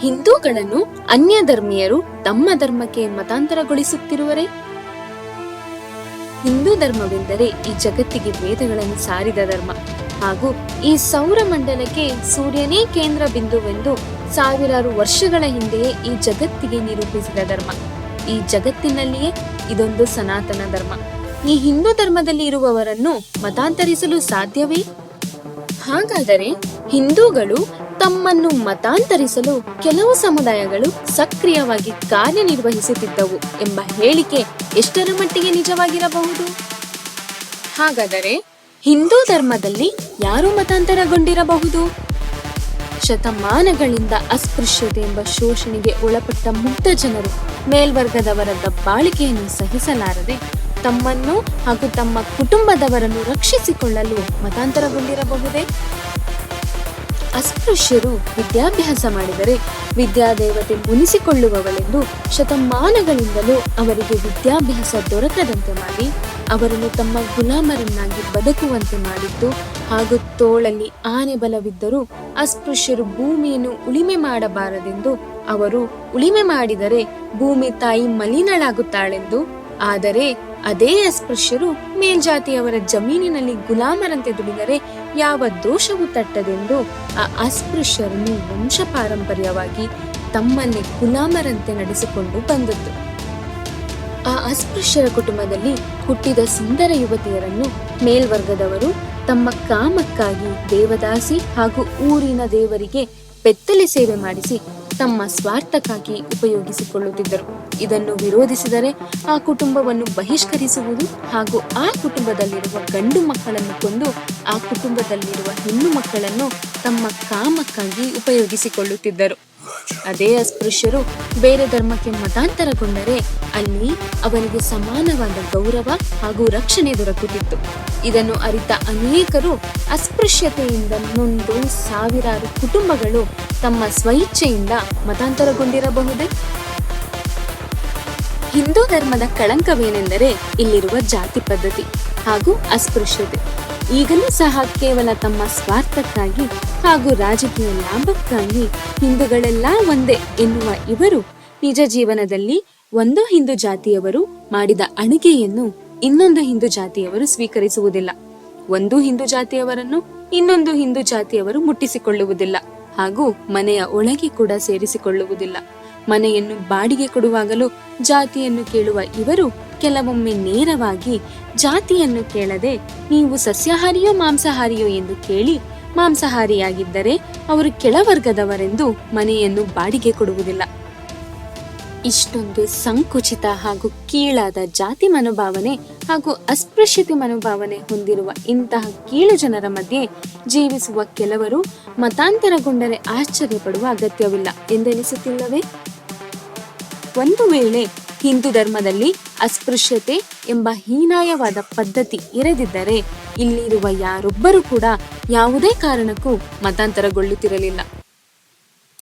ಹಿಂದೂಗಳನ್ನು ಅನ್ಯ ಧರ್ಮೀಯರು ತಮ್ಮ ಧರ್ಮಕ್ಕೆ ಮತಾಂತರಗೊಳಿಸುತ್ತಿರುವರೇ? ಹಿಂದೂ ಧರ್ಮವೆಂದರೆ ಈ ಜಗತ್ತಿಗೆ ವೇದಗಳನ್ನು ಸಾರಿದ ಧರ್ಮ ಹಾಗೂ ಈ ಸೌರಮಂಡಲಕ್ಕೆ ಸೂರ್ಯನೇ ಕೇಂದ್ರ ಬಿಂದುವೆಂದು ಸಾವಿರಾರು ವರ್ಷಗಳ ಹಿಂದೆಯೇ ಈ ಜಗತ್ತಿಗೆ ನಿರೂಪಿಸಿದ ಧರ್ಮ. ಈ ಜಗತ್ತಿನಲ್ಲಿಯೇ ಇದೊಂದು ಸನಾತನ ಧರ್ಮ. ಈ ಹಿಂದೂ ಧರ್ಮದಲ್ಲಿ ಇರುವವರನ್ನು ಮತಾಂತರಿಸಲು ಸಾಧ್ಯವೇ? ಹಾಗಾದರೆ ಹಿಂದೂಗಳು ತಮ್ಮನ್ನು ಮತಾಂತರಿಸಲು ಕೆಲವು ಸಮುದಾಯಗಳು ಸಕ್ರಿಯವಾಗಿ ಕಾರ್ಯನಿರ್ವಹಿಸುತ್ತಿದ್ದವು ಎಂಬ ಹೇಳಿಕೆ ಎಷ್ಟರ ಮಟ್ಟಿಗೆ ನಿಜವಾಗಿರಬಹುದು? ಹಾಗಾದರೆ ಹಿಂದೂ ಧರ್ಮದಲ್ಲಿ ಯಾರು ಮತಾಂತರಗೊಂಡಿರಬಹುದು? ಶತಮಾನಗಳಿಂದ ಅಸ್ಪೃಶ್ಯತೆ ಎಂಬ ಶೋಷಣೆಗೆ ಒಳಪಟ್ಟ ಮುಗ್ಧ ಜನರು ಮೇಲ್ವರ್ಗದವರ ದಬ್ಬಾಳಿಕೆಯನ್ನು ಸಹಿಸಲಾರದೆ ತಮ್ಮನ್ನು ಹಾಗೂ ತಮ್ಮ ಕುಟುಂಬದವರನ್ನು ರಕ್ಷಿಸಿಕೊಳ್ಳಲು ಮತಾಂತರಗೊಂಡಿರಬಹುದೇ? ಅಸ್ಪೃಶ್ಯರು ವಿದ್ಯಾಭ್ಯಾಸ ಮಾಡಿದರೆ ವಿದ್ಯಾದೇವತೆ ಮುನಿಸಿಕೊಳ್ಳುವವಳೆಂದು ಶತಮಾನಗಳಿಂದಲೂ ಅವರಿಗೆ ವಿದ್ಯಾಭ್ಯಾಸ ದೊರಕದಂತೆ ಮಾಡಿ, ಅವರನ್ನು ತಮ್ಮ ಗುಲಾಮರನ್ನಾಗಿ ಬದುಕುವಂತೆ ಮಾಡಿದ್ದು, ಹಾಗೂ ತೋಳಲ್ಲಿ ಆನೆ ಬಲವಿದ್ದರೂ ಅಸ್ಪೃಶ್ಯರು ಭೂಮಿಯನ್ನು ಉಳಿಮೆ ಮಾಡಬಾರದೆಂದು ಅವರು ಉಳಿಮೆ ಮಾಡಿದರೆ ಭೂಮಿ ತಾಯಿ ಮಲಿನಳಾಗುತ್ತಾಳೆಂದು ಆದರೆ ಅದೇ ಅಸ್ಪೃಶ್ಯರು ಮೇಲ್ಜಾತಿಯವರ ಜಮೀನಿನಲ್ಲಿ ಗುಲಾಮರಂತೆ ದುಡಿದರೆ ಯಾವ ದೋಷವೂ ತಟ್ಟದೆಂದು ಆ ಅಸ್ಪೃಶ್ಯರನ್ನು ವಂಶ ಪಾರಂಪರ್ಯವಾಗಿ ತಮ್ಮಲ್ಲಿ ಗುಲಾಮರಂತೆ ನಡೆಸಿಕೊಂಡು ಬಂದದ್ದು. ಆ ಅಸ್ಪೃಶ್ಯರ ಕುಟುಂಬದಲ್ಲಿ ಹುಟ್ಟಿದ ಸುಂದರ ಯುವತಿಯರನ್ನು ಮೇಲ್ವರ್ಗದವರು ತಮ್ಮ ಕಾಮಕ್ಕಾಗಿ ದೇವದಾಸಿ ಹಾಗೂ ಊರಿನ ದೇವರಿಗೆ ಬೆತ್ತಲೆ ಸೇವೆ ಮಾಡಿಸಿ ತಮ್ಮ ಸ್ವಾರ್ಥಕ್ಕಾಗಿ ಉಪಯೋಗಿಸಿಕೊಳ್ಳುತ್ತಿದ್ದರು. ಇದನ್ನು ವಿರೋಧಿಸಿದರೆ ಆ ಕುಟುಂಬವನ್ನು ಬಹಿಷ್ಕರಿಸುವುದು ಹಾಗೂ ಆ ಕುಟುಂಬದಲ್ಲಿರುವ ಗಂಡು ಮಕ್ಕಳನ್ನು ಕೊಂದು ಆ ಕುಟುಂಬದಲ್ಲಿರುವ ಹೆಣ್ಣು ಮಕ್ಕಳನ್ನು ತಮ್ಮ ಕಾಮಕ್ಕಾಗಿ ಉಪಯೋಗಿಸಿಕೊಳ್ಳುತ್ತಿದ್ದರು. ಅದೇ ಅಸ್ಪೃಶ್ಯರು ಬೇರೆ ಧರ್ಮಕ್ಕೆ ಮತಾಂತರಗೊಂಡರೆ ಅಲ್ಲಿ ಅವರಿಗೆ ಸಮಾನವಾದ ಗೌರವ ಹಾಗೂ ರಕ್ಷಣೆ ದೊರಕುತ್ತಿತ್ತು. ಇದನ್ನು ಅರಿತ ಅನೇಕರು ಅಸ್ಪೃಶ್ಯತೆಯಿಂದ ನೊಂದು ಸಾವಿರಾರು ಕುಟುಂಬಗಳು ತಮ್ಮ ಸ್ವಇಚ್ಛೆಯಿಂದ ಮತಾಂತರಗೊಂಡಿರಬಹುದೇ? ಹಿಂದೂ ಧರ್ಮದ ಕಳಂಕವೇನೆಂದರೆ ಇಲ್ಲಿರುವ ಜಾತಿ ಪದ್ಧತಿ ಹಾಗೂ ಅಸ್ಪೃಶ್ಯತೆ. ಈಗಲೂ ಸಹ ಕೇವಲ ತಮ್ಮ ಸ್ವಾರ್ಥಕ್ಕಾಗಿ ಹಾಗೂ ರಾಜಕೀಯ ಲಾಭಕ್ಕಾಗಿ ಹಿಂದೂಗಳೆಲ್ಲ ಒಂದೇ ಎನ್ನುವ ಇವರು ನಿಜ ಜೀವನದಲ್ಲಿ ಒಂದು ಹಿಂದೂ ಜಾತಿಯವರು ಮಾಡಿದ ಅಣಿಗೆಯನ್ನು ಇನ್ನೊಂದು ಹಿಂದೂ ಜಾತಿಯವರು ಸ್ವೀಕರಿಸುವುದಿಲ್ಲ. ಒಂದು ಹಿಂದೂ ಜಾತಿಯವರನ್ನು ಇನ್ನೊಂದು ಹಿಂದೂ ಜಾತಿಯವರು ಮುಟ್ಟಿಸಿಕೊಳ್ಳುವುದಿಲ್ಲ ಹಾಗೂ ಮನೆಯ ಒಳಗೆ ಕೂಡ ಸೇರಿಸಿಕೊಳ್ಳುವುದಿಲ್ಲ. ಮನೆಯನ್ನು ಬಾಡಿಗೆ ಕೊಡುವಾಗಲೂ ಜಾತಿಯನ್ನು ಕೇಳುವ ಇವರು ಕೆಲವೊಮ್ಮೆ ನೇರವಾಗಿ ಜಾತಿಯನ್ನು ಕೇಳದೆ, ನೀವು ಸಸ್ಯಾಹಾರಿಯೋ ಮಾಂಸಾಹಾರಿಯೋ ಎಂದು ಕೇಳಿ ಮಾಂಸಾಹಾರಿಯಾಗಿದ್ದರೆ ಅವರು ಕೆಳವರ್ಗದವರೆಂದು ಮನೆಯನ್ನು ಬಾಡಿಗೆ ಕೊಡುವುದಿಲ್ಲ. ಇಷ್ಟೊಂದು ಸಂಕುಚಿತ ಹಾಗೂ ಕೀಳಾದ ಜಾತಿ ಮನೋಭಾವನೆ ಹಾಗೂ ಅಸ್ಪೃಶ್ಯತೆ ಮನೋಭಾವನೆ ಹೊಂದಿರುವ ಇಂತಹ ಕೀಳು ಜನರ ಮಧ್ಯೆ ಜೀವಿಸುವ ಕೆಲವರು ಮತಾಂತರಗೊಂಡರೆ ಆಶ್ಚರ್ಯಪಡುವ ಅಗತ್ಯವಿಲ್ಲ ಎಂದೆನಿಸುತ್ತಿಲ್ಲವೇ? ಒಂದು ವೇಳೆ ಹಿಂದೂ ಧರ್ಮದಲ್ಲಿ ಅಸ್ಪೃಶ್ಯತೆ ಎಂಬ ಹೀನಾಯವಾದ ಪದ್ಧತಿ ಇರದಿದ್ದರೆ ಇಲ್ಲಿರುವ ಯಾರೊಬ್ಬರೂ ಕೂಡ ಯಾವುದೇ ಕಾರಣಕ್ಕೂ ಮತಾಂತರಗೊಳ್ಳುತ್ತಿರಲಿಲ್ಲ.